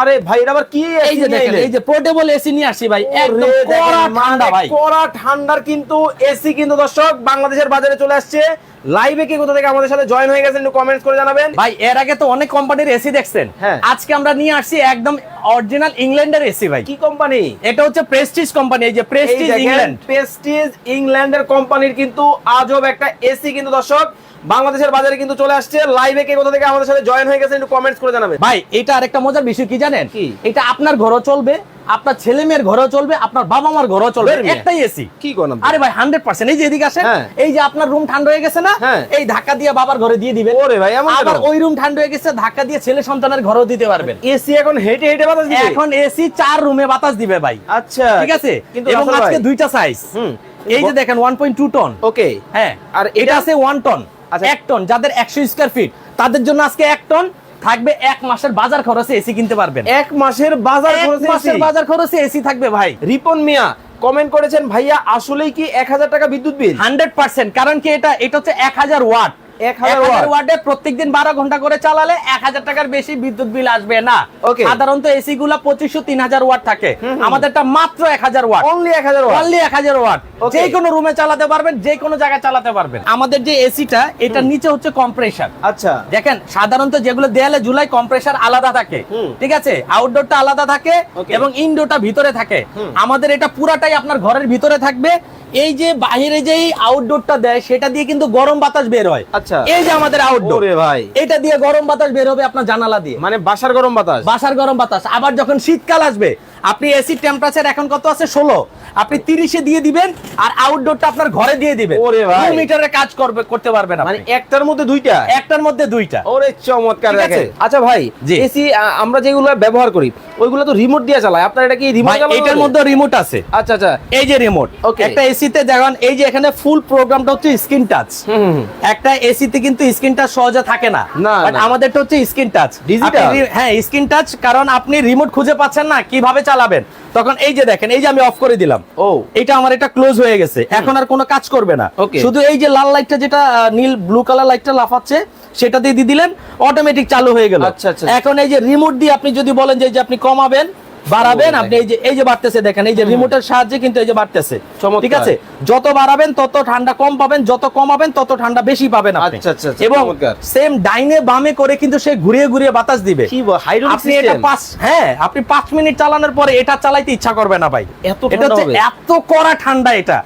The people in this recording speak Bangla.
আরে ভাই আবার কি এই যে দেখেন এই যে পোর্টেবল এসি নিয়ে আসি ভাই একদম কড়া মানে ঠান্ডা ভাই। কড়া ঠান্ডার কিন্তু এসি কিন্তু দর্শক বাংলাদেশের বাজারে চলে আসছে। লাইভে কি কোথা থেকে আমাদের সাথে জয়েন হয়ে গেছেন একটু কমেন্টস করে জানাবেন। ভাই এর আগে তো অনেক কোম্পানির এসি দেখছেন। হ্যাঁ। আজকে আমরা নিয়ে আসছি একদম অরিজিনাল ইংল্যান্ডের এসি ভাই। কি কোম্পানি এটা হচ্ছে প্রেস্টিজ কোম্পানি এই যে প্রেস্টিজ ইংল্যান্ড প্রেস্টিজ ইংল্যান্ডের কোম্পানির কিন্তু আজব একটা এসি কিন্তু দর্শক। বাংলাদেশের বাজারে কিন্তু চলে আসছে। লাইভে কে কোথা থেকে আমাদের সাথে জয়েন হয়ে গেছেন একটু কমেন্টস করে জানাবেন। ভাই এটা আরেকটা মজার বিষয় কি জানেন? কি? এটা আপনার ঘরও চলবে আপনার ছেলে মেয়ের ঘরেও চলবে আপনার বাবা মার ঘরেও চলবে একটাই এসি কি করেন আরে ভাই হান্ড্রেড পার্সেন্ট এই যে এদিকে আসেন হ্যাঁ। এই যে আপনার রুম ঠান্ডা হয়ে গেছে না হ্যাঁ। এই ধাক্কা দিয়ে বাবার ঘরে দিয়ে দিবেন। ওরে ভাই এমন আবার ওই রুম ঠান্ডা হয়ে গেছে ধাক্কা দিয়ে ছেলে সন্তানের ঘরেও দিতে পারবেন। এসি এখন হেঁটে হেঁটে বাতাস দিবে? এখন এসি চার রুমে বাতাস দিবে ভাই। আচ্ছা ঠিক আছে? কিন্তু আজকে দুইটা সাইজ হুম। এই যে দেখেন one point two ton okay হ্যাঁ। আর এটা- আছে ওয়ান টন। এক টন যাদের একশো স্কোয়ার ফিট তাদের জন্য আজকে এক টন থাকবে এক মাসের বাজার খরচে এসি কিনতে পারবেন। এক মাসের বাজার খরচে মাসের বাজার খরচে এসি থাকবে ভাই। রিপন মিয়া কমেন্ট করেছেন ভাইয়া আসলেই কি এক হাজার টাকা বিদ্যুৎ বিল? হান্ড্রেড পার্সেন্ট কারণ কি এটা এটা হচ্ছে এক হাজার ওয়াট। 1000 ওয়াট। ওয়াটে প্রত্যেকদিন বারো ঘণ্টা করে চালালে এক হাজার টাকার বেশি বিদ্যুৎ বিল আসবে না। Okay. সাধারণত এসি গুলা পঁচিশশো তিন হাজার ওয়াট থাকে। আমাদেরটা মাত্র এক হাজার ওয়াট। অনলি এক হাজার ওয়াট। অনলি এক হাজার ওয়াট। Okay. যে কোনো রুমে চালাতে পারবেন যে কোনো জায়গায় চালাতে পারবেন। আমাদের যে এসিটা এটার নিচে হচ্ছে কম্প্রেসার আচ্ছা। দেখেন সাধারণত যেগুলো দেয়ালে ঝুলাই কম্প্রেসার আলাদা থাকে। ঠিক আছে? আউটডোরটা আলাদা থাকে এবং ইনডোরটা ভিতরে থাকে। আমাদের এটা পুরাটাই আপনার ঘরের ভিতরে থাকবে। এই যে বাইরে যে আউটডোরটা দেয় সেটা দিয়ে কিন্তু গরম বাতাস বের হয়। আচ্ছা। এই যে আমাদের আউটডোর ভাই। এটা দিয়ে গরম বাতাস বের হবে আপনার জানালা দিয়ে। মানে বাসার গরম বাতাস? বাসার গরম বাতাস। আবার যখন শীতকাল আসবে আপনি এসি টেম্পারেচার এখন কত আছে? ষোলো। আপনি তিরিশে দিয়ে দিবেন আর আউটডোরটা আপনার ঘরে দিয়ে দিবেন। ওরে ভাই। দুই মিটারের কাজ করবে করতে পারবেন মানে একটার মধ্যে দুইটা? একটার মধ্যে দুইটা। ওরে চমৎকার আছে? আচ্ছা ভাই এসি আমরা যেগুলো ব্যবহার করি ওইগুলো তো রিমোট দিয়ে চালায়। আপনার এটা কি রিমোট এটার মধ্যে রিমোট আছে। আচ্ছা আচ্ছা। এই যে রিমোট Okay. একটা এসিতে দেখুন এই যে এখানে ফুল প্রোগ্রামটা হচ্ছে স্ক্রিন টাচ। একটা এসিতে কিন্তু স্ক্রিন টাচ সহজে থাকে না। বাট আমাদেরটা হচ্ছে স্ক্রিন টাচ Digital? হ্যাঁ স্ক্রিন টাচ কারণ আপনি রিমোট খুঁজে পাচ্ছেন না কীভাবে চালাবেন। তখন এই যে দেখেন এই যে আমি অফ করে দিলাম। ও। এটা আমার এটা ক্লোজ হয়ে গেছে। এখন আর কোনো কাজ করবে না। শুধু এই যে লাল লাইটটা যেটা নীল ব্লু কালার লাইটটা লাফাচ্ছে সেটা দিয়ে দিয়ে দিলেন অটোমেটিক চালু হয়ে গেল। আচ্ছা, আচ্ছা। এখন এই যে রিমোট দিয়ে আপনি যদি বলেন যে যে আপনি কমাবেন বাড়াবেন আপনি এই যে এই যে বাড়তেছে দেখেন এই যে রিমোটের সাহায্যে কিন্তু এই যে বাড়তেছে। ঠিক আছে? যত বাড়াবেন তত ঠান্ডা কম পাবেন যত কমাবেন তত ঠান্ডা বেশি পাবেন আপনি। আচ্ছা, আচ্ছা, আচ্ছা, এবং সেম ডাইনে বামে করে কিন্তু সে ঘুরিয়ে ঘুরিয়ে বাতাস দিবে। কি আপনি এটা পাঁচ হ্যাঁ আপনি পাঁচ মিনিট চালানোর পরে এটা চালাইতে ইচ্ছা করবে না ভাই। এত এটা হচ্ছে এত কড়া ঠান্ডা এটা।